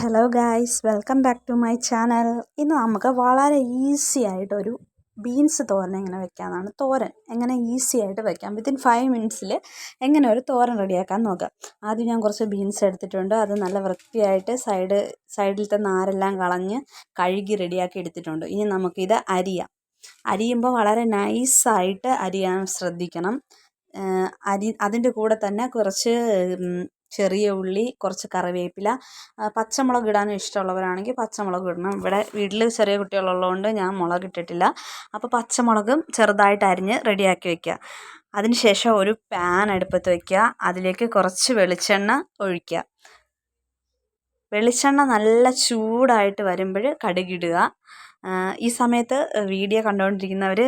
Hello guys welcome back to my channel ഇന്ന് നമുക്ക് വളരെ ഈസി ആയിട്ടൊരു ബീൻസ് തോരൻ എങ്ങനെ വെക്കാമെന്നാണ് തോരൻ. എങ്ങനെ ഈസി ആയിട്ട് വെക്കാം. വിത്തിൻ ഫൈവ് മിനിറ്റ്സിൽ എങ്ങനെ ഒരു തോരൻ റെഡിയാക്കാൻ നോക്കാം. ആദ്യം ഞാൻ കുറച്ച് ബീൻസ് എടുത്തിട്ടുണ്ട്. അത് നല്ല വൃത്തിയായിട്ട് സൈഡ് സൈഡിലത്തെ നാരെല്ലാം കളഞ്ഞ് കഴുകി റെഡിയാക്കി എടുത്തിട്ടുണ്ട്. ഇനി നമുക്കിത് അരിയാം. അരിയുമ്പോൾ വളരെ നൈസായിട്ട് അരിയാൻ ശ്രദ്ധിക്കണം. അരി അതിന്റെ കൂടെ തന്നെ കുറച്ച് ചെറിയ ഉള്ളി കുറച്ച് കറിവേപ്പില പച്ചമുളക് ഇടാനും ഇഷ്ടമുള്ളവരാണെങ്കിൽ പച്ചമുളക് ഇടണം. ഇവിടെ വീട്ടിൽ ചെറിയ കുട്ടികളുള്ളതുകൊണ്ട് ഞാൻ മുളക് ഇട്ടിട്ടില്ല. അപ്പോൾ പച്ചമുളകും ചെറുതായിട്ട് അരിഞ്ഞ് റെഡിയാക്കി വയ്ക്കുക അതിനുശേഷം ഒരു പാൻ അടുപ്പത്ത് വയ്ക്കുക അതിലേക്ക് കുറച്ച് വെളിച്ചെണ്ണ ഒഴിക്കുക. വെളിച്ചെണ്ണ നല്ല ചൂടായിട്ട് വരുമ്പോൾ കടുകിടുക ഈ സമയത്ത് വീഡിയോ കണ്ടുകൊണ്ടിരിക്കുന്നവർ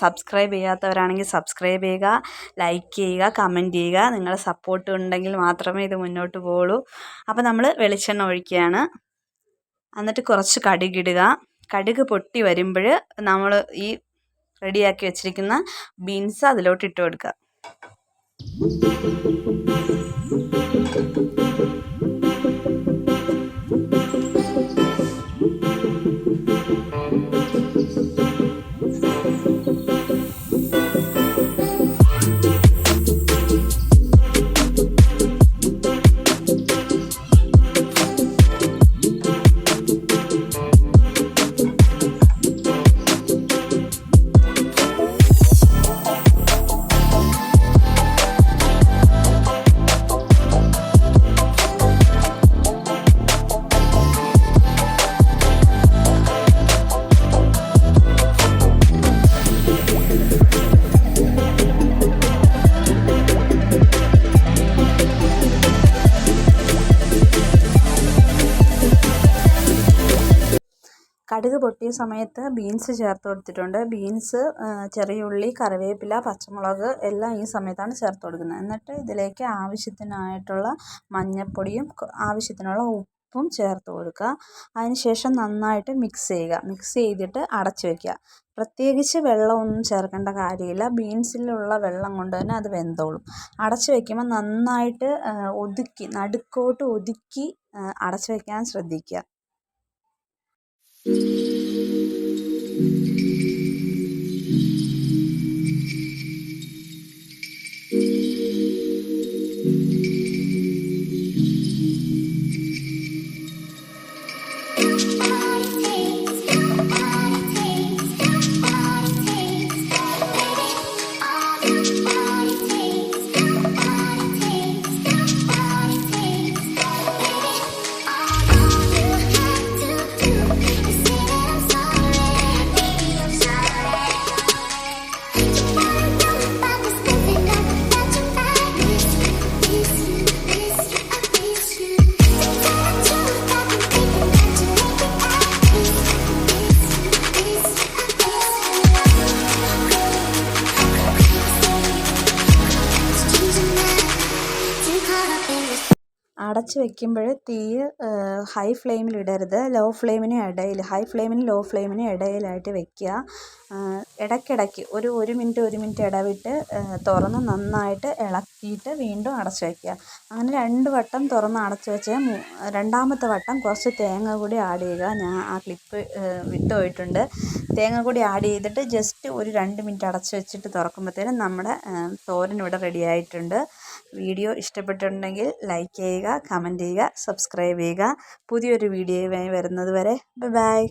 സബ്സ്ക്രൈബ് ചെയ്യാത്തവരാണെങ്കിൽ സബ്സ്ക്രൈബ് ചെയ്യുക ലൈക്ക് ചെയ്യുക കമന്റ് ചെയ്യുക. നിങ്ങളുടെ സപ്പോർട്ട് ഉണ്ടെങ്കിൽ മാത്രമേ ഇത് മുന്നോട്ട് പോവുള്ളൂ. അപ്പോൾ നമ്മൾ വെളിച്ചെണ്ണ ഒഴിക്കുകയാണ്. എന്നിട്ട് കുറച്ച് കടുകിടുക കടുക് പൊട്ടി വരുമ്പോൾ നമ്മൾ ഈ റെഡിയാക്കി വെച്ചിരിക്കുന്ന ബീൻസ് അതിലോട്ട് ഇട്ട് കൊടുക്കുക. കടുക് പൊട്ടിയ സമയത്ത് ബീൻസ് ചേർത്ത് കൊടുത്തിട്ടുണ്ട്. ബീൻസ് ചെറിയ ഉള്ളി കറിവേപ്പില പച്ചമുളക് എല്ലാം ഈ സമയത്താണ് ചേർത്ത് കൊടുക്കുന്നത്. എന്നിട്ട് ഇതിലേക്ക് ആവശ്യത്തിനായിട്ടുള്ള മഞ്ഞൾപ്പൊടിയും ആവശ്യത്തിനുള്ള ഉപ്പും ചേർത്ത് കൊടുക്കുക. അതിന് ശേഷം നന്നായിട്ട് മിക്സ് ചെയ്യുക. മിക്സ് ചെയ്തിട്ട് അടച്ചു വയ്ക്കുക പ്രത്യേകിച്ച് വെള്ളമൊന്നും ചേർക്കേണ്ട കാര്യമില്ല. ബീൻസിലുള്ള വെള്ളം കൊണ്ട് തന്നെ അത് വെന്തോളും. അടച്ചു വയ്ക്കുമ്പോൾ നന്നായിട്ട് ഒതുക്കി നടുക്കോട്ട് ഒതുക്കി അടച്ചു വയ്ക്കാൻ ശ്രദ്ധിക്കുക. Mm-hmm. അടച്ച് വെക്കുമ്പോൾ തീ ഹൈ ഫ്ലെയിമിൽ ഇടരുത്. ലോ ഫ്ലെയിമിന് ഇടയിൽ ഹൈ ഫ്ലെയിമിനും ലോ ഫ്ലെയിമിനും ഇടയിലായിട്ട് വെക്കുക. ഇടയ്ക്കിടയ്ക്ക് ഒരു ഒരു മിനിറ്റ് ഒരു മിനിറ്റ് ഇടവിട്ട് തുറന്ന് നന്നായിട്ട് ഇളക്കിയിട്ട് വീണ്ടും അടച്ച് വയ്ക്കുക. അങ്ങനെ രണ്ട് വട്ടം തുറന്ന് അടച്ച് വെച്ച് രണ്ടാമത്തെ വട്ടം കുറച്ച് തേങ്ങ കൂടി ആഡ് ചെയ്യുക. ഞാൻ ആ ക്ലിപ്പ് വിട്ടു പോയിട്ടുണ്ട്. തേങ്ങ കൂടി ആഡ് ചെയ്തിട്ട് ജസ്റ്റ് ഒരു രണ്ട് മിനിറ്റ് അടച്ച് വെച്ചിട്ട് തുറക്കുമ്പോഴത്തേനും നമ്മുടെ തോരൻ ഇവിടെ റെഡി ആയിട്ടുണ്ട്. വീഡിയോ ഇഷ്ടപ്പെട്ടിട്ടുണ്ടെങ്കിൽ ലൈക്ക് ചെയ്യുക കമന്റ് ചെയ്യുക സബ്സ്ക്രൈബ് ചെയ്യുക. പുതിയൊരു വീഡിയോയുമായി വരുന്നത് വരെ ബൈ